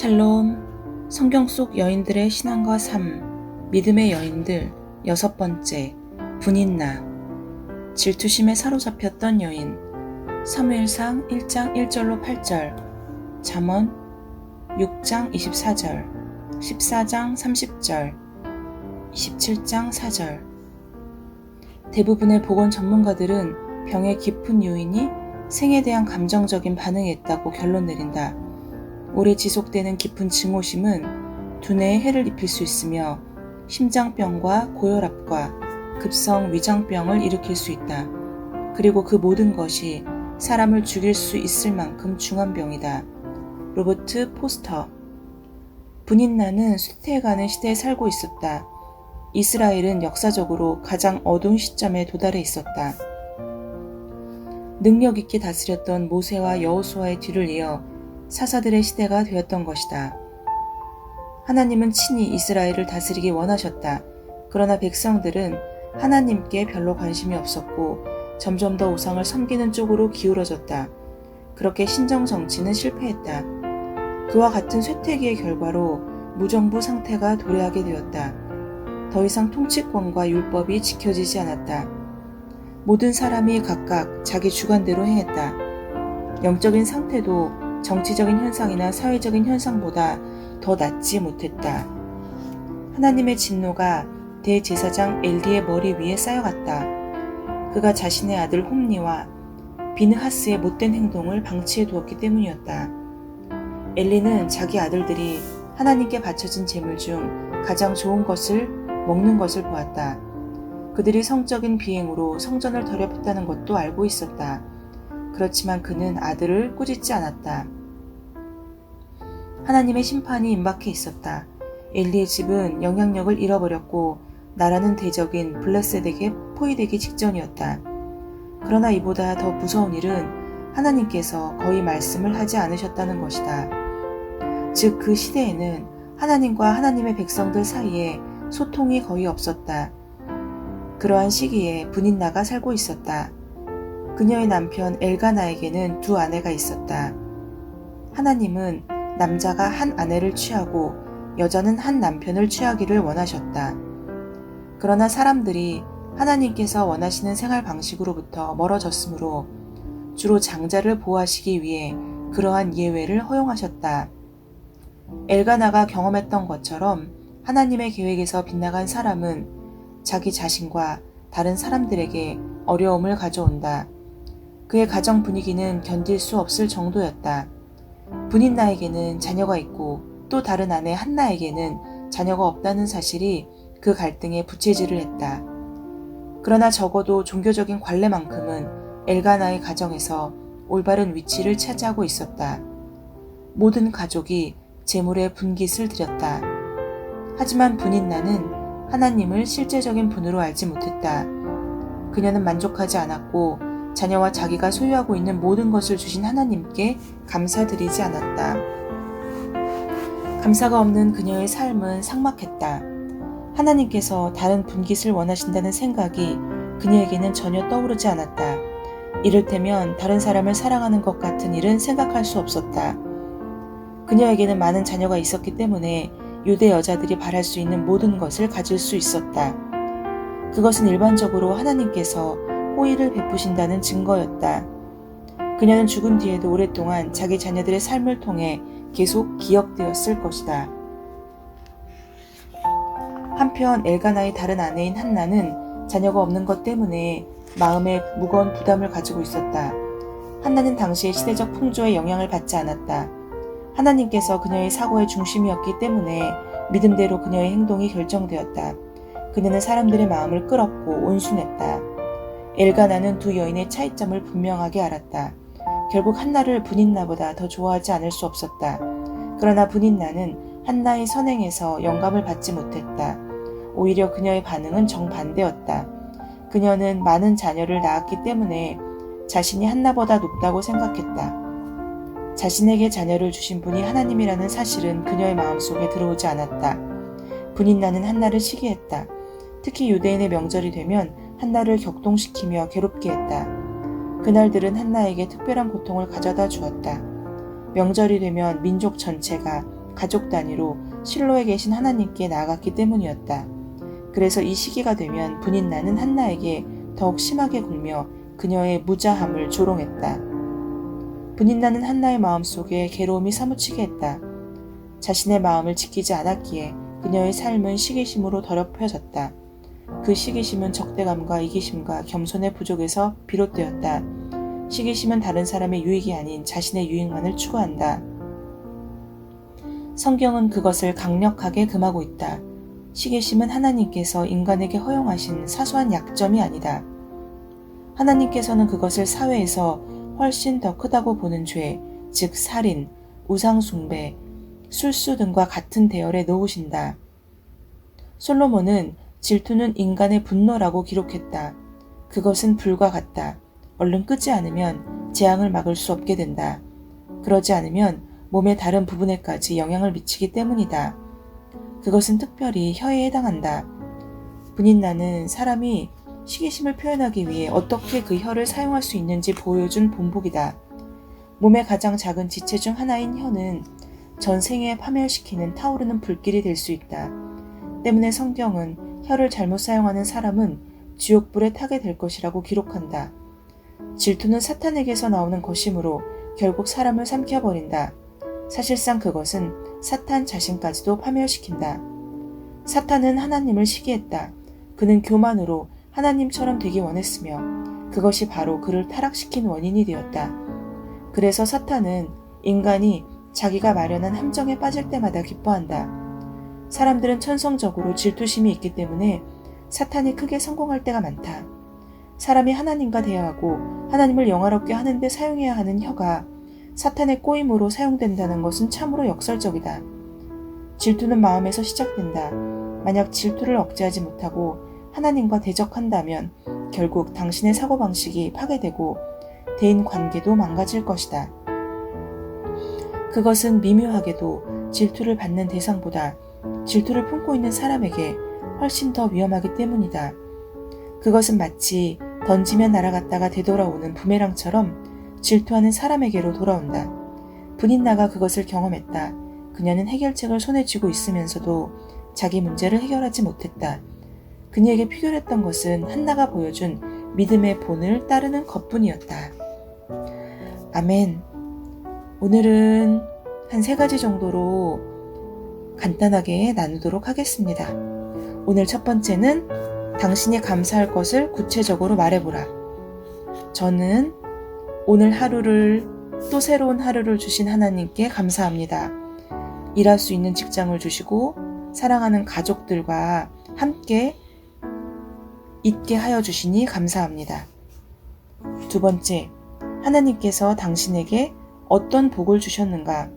샬롬. 성경 속 여인들의 신앙과 삶. 믿음의 여인들. 여섯 번째. 분인나. 질투심에 사로잡혔던 여인. 사무엘상 1장 1절로 8절. 잠언 6장 24절. 14장 30절. 27장 4절. 대부분의 보건 전문가들은 병의 깊은 요인이 생에 대한 감정적인 반응에 있다고 결론 내린다. 오래 지속되는 깊은 증오심은 두뇌에 해를 입힐 수 있으며 심장병과 고혈압과 급성 위장병을 일으킬 수 있다. 그리고 그 모든 것이 사람을 죽일 수 있을 만큼 중한 병이다. 로버트 포스터 분인나는 쇠퇴해가는 시대에 살고 있었다. 이스라엘은 역사적으로 가장 어두운 시점에 도달해 있었다. 능력 있게 다스렸던 모세와 여호수아의 뒤를 이어 사사들의 시대가 되었던 것이다. 하나님은 친히 이스라엘을 다스리기 원하셨다. 그러나 백성들은 하나님께 별로 관심이 없었고 점점 더 우상을 섬기는 쪽으로 기울어졌다. 그렇게 신정 정치는 실패했다. 그와 같은 쇠퇴기의 결과로 무정부 상태가 도래하게 되었다. 더 이상 통치권과 율법이 지켜지지 않았다. 모든 사람이 각각 자기 주관대로 행했다. 영적인 상태도 정치적인 현상이나 사회적인 현상보다 더 낫지 못했다. 하나님의 진노가 대제사장 엘리의 머리 위에 쌓여갔다. 그가 자신의 아들 홈니와 비느하스의 못된 행동을 방치해 두었기 때문이었다. 엘리는 자기 아들들이 하나님께 바쳐진 재물 중 가장 좋은 것을 먹는 것을 보았다. 그들이 성적인 비행으로 성전을 더럽혔다는 것도 알고 있었다. 그렇지만 그는 아들을 꾸짖지 않았다. 하나님의 심판이 임박해 있었다. 엘리의 집은 영향력을 잃어버렸고 나라는 대적인 블레셋에게 포위되기 직전이었다. 그러나 이보다 더 무서운 일은 하나님께서 거의 말씀을 하지 않으셨다는 것이다. 즉 그 시대에는 하나님과 하나님의 백성들 사이에 소통이 거의 없었다. 그러한 시기에 분인나가 살고 있었다. 그녀의 남편 엘가나에게는 두 아내가 있었다. 하나님은 남자가 한 아내를 취하고 여자는 한 남편을 취하기를 원하셨다. 그러나 사람들이 하나님께서 원하시는 생활 방식으로부터 멀어졌으므로 주로 장자를 보호하시기 위해 그러한 예외를 허용하셨다. 엘가나가 경험했던 것처럼 하나님의 계획에서 빗나간 사람은 자기 자신과 다른 사람들에게 어려움을 가져온다. 그의 가정 분위기는 견딜 수 없을 정도였다. 분인 나에게는 자녀가 있고 또 다른 아내 한나에게는 자녀가 없다는 사실이 그 갈등에 부채질을 했다. 그러나 적어도 종교적인 관례만큼은 엘가나의 가정에서 올바른 위치를 차지하고 있었다. 모든 가족이 재물의 분깃을 드렸다. 하지만 분인 나는 하나님을 실제적인 분으로 알지 못했다. 그녀는 만족하지 않았고 자녀와 자기가 소유하고 있는 모든 것을 주신 하나님께 감사드리지 않았다. 감사가 없는 그녀의 삶은 삭막했다. 하나님께서 다른 분깃을 원하신다는 생각이 그녀에게는 전혀 떠오르지 않았다. 이를테면 다른 사람을 사랑하는 것 같은 일은 생각할 수 없었다. 그녀에게는 많은 자녀가 있었기 때문에 유대 여자들이 바랄 수 있는 모든 것을 가질 수 있었다. 그것은 일반적으로 하나님께서 호의를 베푸신다는 증거였다. 그녀는 죽은 뒤에도 오랫동안 자기 자녀들의 삶을 통해 계속 기억되었을 것이다. 한편 엘가나의 다른 아내인 한나는 자녀가 없는 것 때문에 마음에 무거운 부담을 가지고 있었다. 한나는 당시의 시대적 풍조에 영향을 받지 않았다. 하나님께서 그녀의 사고의 중심이었기 때문에 믿음대로 그녀의 행동이 결정되었다. 그녀는 사람들의 마음을 끌었고 온순했다. 엘가나는 두 여인의 차이점을 분명하게 알았다. 결국 한나를 분인나보다 더 좋아하지 않을 수 없었다. 그러나 분인나는 한나의 선행에서 영감을 받지 못했다. 오히려 그녀의 반응은 정반대였다. 그녀는 많은 자녀를 낳았기 때문에 자신이 한나보다 높다고 생각했다. 자신에게 자녀를 주신 분이 하나님이라는 사실은 그녀의 마음속에 들어오지 않았다. 분인나는 한나를 시기했다. 특히 유대인의 명절이 되면 한나를 격동시키며 괴롭게 했다. 그날들은 한나에게 특별한 고통을 가져다 주었다. 명절이 되면 민족 전체가 가족 단위로 실로에 계신 하나님께 나아갔기 때문이었다. 그래서 이 시기가 되면 분인 나는 한나에게 더욱 심하게 굴며 그녀의 무자함을 조롱했다. 분인 나는 한나의 마음 속에 괴로움이 사무치게 했다. 자신의 마음을 지키지 않았기에 그녀의 삶은 시기심으로 더럽혀졌다. 그 시기심은 적대감과 이기심과 겸손의 부족에서 비롯되었다. 시기심은 다른 사람의 유익이 아닌 자신의 유익만을 추구한다. 성경은 그것을 강력하게 금하고 있다. 시기심은 하나님께서 인간에게 허용하신 사소한 약점이 아니다. 하나님께서는 그것을 사회에서 훨씬 더 크다고 보는 죄, 즉 살인, 우상숭배, 술수 등과 같은 대열에 놓으신다. 솔로몬은 질투는 인간의 분노라고 기록했다. 그것은 불과 같다. 얼른 끄지 않으면 재앙을 막을 수 없게 된다. 그러지 않으면 몸의 다른 부분에까지 영향을 미치기 때문이다. 그것은 특별히 혀에 해당한다. 분인나는 사람이 시기심을 표현하기 위해 어떻게 그 혀를 사용할 수 있는지 보여준 본보기다. 몸의 가장 작은 지체 중 하나인 혀는 전 생에 파멸시키는 타오르는 불길이 될 수 있다. 때문에 성경은 혀를 잘못 사용하는 사람은 지옥불에 타게 될 것이라고 기록한다. 질투는 사탄에게서 나오는 것이므로 결국 사람을 삼켜버린다. 사실상 그것은 사탄 자신까지도 파멸시킨다. 사탄은 하나님을 시기했다. 그는 교만으로 하나님처럼 되기 원했으며 그것이 바로 그를 타락시킨 원인이 되었다. 그래서 사탄은 인간이 자기가 마련한 함정에 빠질 때마다 기뻐한다. 사람들은 천성적으로 질투심이 있기 때문에 사탄이 크게 성공할 때가 많다. 사람이 하나님과 대화하고 하나님을 영화롭게 하는데 사용해야 하는 혀가 사탄의 꼬임으로 사용된다는 것은 참으로 역설적이다. 질투는 마음에서 시작된다. 만약 질투를 억제하지 못하고 하나님과 대적한다면 결국 당신의 사고방식이 파괴되고 대인 관계도 망가질 것이다. 그것은 미묘하게도 질투를 받는 대상보다 질투를 품고 있는 사람에게 훨씬 더 위험하기 때문이다. 그것은 마치 던지면 날아갔다가 되돌아오는 부메랑처럼 질투하는 사람에게로 돌아온다. 분인나가 그것을 경험했다. 그녀는 해결책을 손에 쥐고 있으면서도 자기 문제를 해결하지 못했다. 그녀에게 필요했던 것은 한나가 보여준 믿음의 본을 따르는 것뿐이었다. 아멘. 오늘은 한 세 가지 정도로 간단하게 나누도록 하겠습니다. 오늘 첫 번째는 당신이 감사할 것을 구체적으로 말해보라. 저는 오늘 하루를 또 새로운 하루를 주신 하나님께 감사합니다. 일할 수 있는 직장을 주시고 사랑하는 가족들과 함께 있게 하여 주시니 감사합니다. 두 번째, 하나님께서 당신에게 어떤 복을 주셨는가?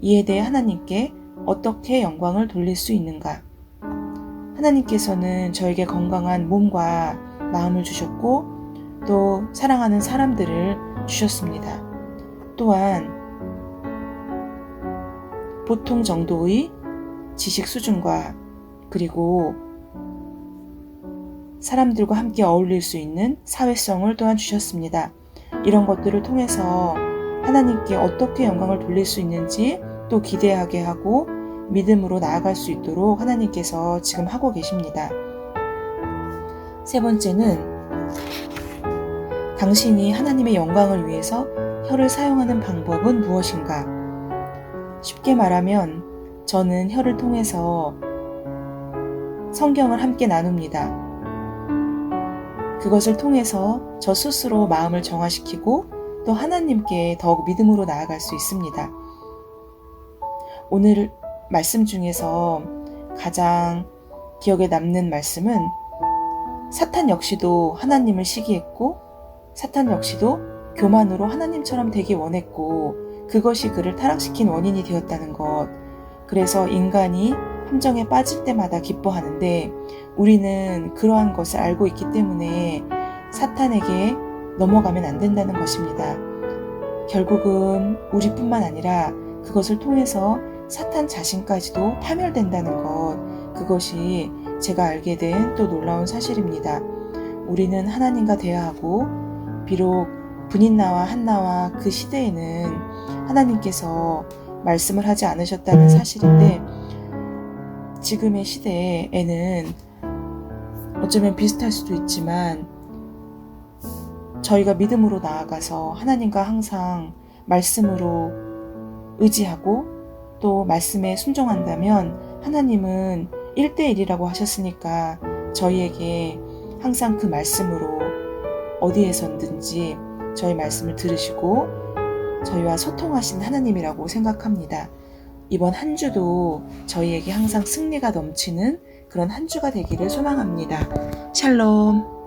이에 대해 하나님께 어떻게 영광을 돌릴 수 있는가? 하나님께서는 저에게 건강한 몸과 마음을 주셨고 또 사랑하는 사람들을 주셨습니다. 또한 보통 정도의 지식 수준과 그리고 사람들과 함께 어울릴 수 있는 사회성을 또한 주셨습니다. 이런 것들을 통해서 하나님께 어떻게 영광을 돌릴 수 있는지 또 기대하게 하고 믿음으로 나아갈 수 있도록 하나님께서 지금 하고 계십니다. 세 번째는 당신이 하나님의 영광을 위해서 혀를 사용하는 방법은 무엇인가? 쉽게 말하면 저는 혀를 통해서 성경을 함께 나눕니다. 그것을 통해서 저 스스로 마음을 정화시키고 또 하나님께 더욱 믿음으로 나아갈 수 있습니다. 오늘 말씀 중에서 가장 기억에 남는 말씀은 사탄 역시도 하나님을 시기했고 사탄 역시도 교만으로 하나님처럼 되기 원했고 그것이 그를 타락시킨 원인이 되었다는 것. 그래서 인간이 함정에 빠질 때마다 기뻐하는데 우리는 그러한 것을 알고 있기 때문에 사탄에게 넘어가면 안 된다는 것입니다. 결국은 우리뿐만 아니라 그것을 통해서 사탄 자신까지도 파멸된다는 것, 그것이 제가 알게 된 또 놀라운 사실입니다. 우리는 하나님과 대화하고, 비록 분인나와 한나와 그 시대에는 하나님께서 말씀을 하지 않으셨다는 사실인데 지금의 시대에는 어쩌면 비슷할 수도 있지만 저희가 믿음으로 나아가서 하나님과 항상 말씀으로 의지하고 또 말씀에 순종한다면 하나님은 1대1이라고 하셨으니까 저희에게 항상 그 말씀으로 어디에선든지 저희 말씀을 들으시고 저희와 소통하신 하나님이라고 생각합니다. 이번 한 주도 저희에게 항상 승리가 넘치는 그런 한 주가 되기를 소망합니다. 샬롬.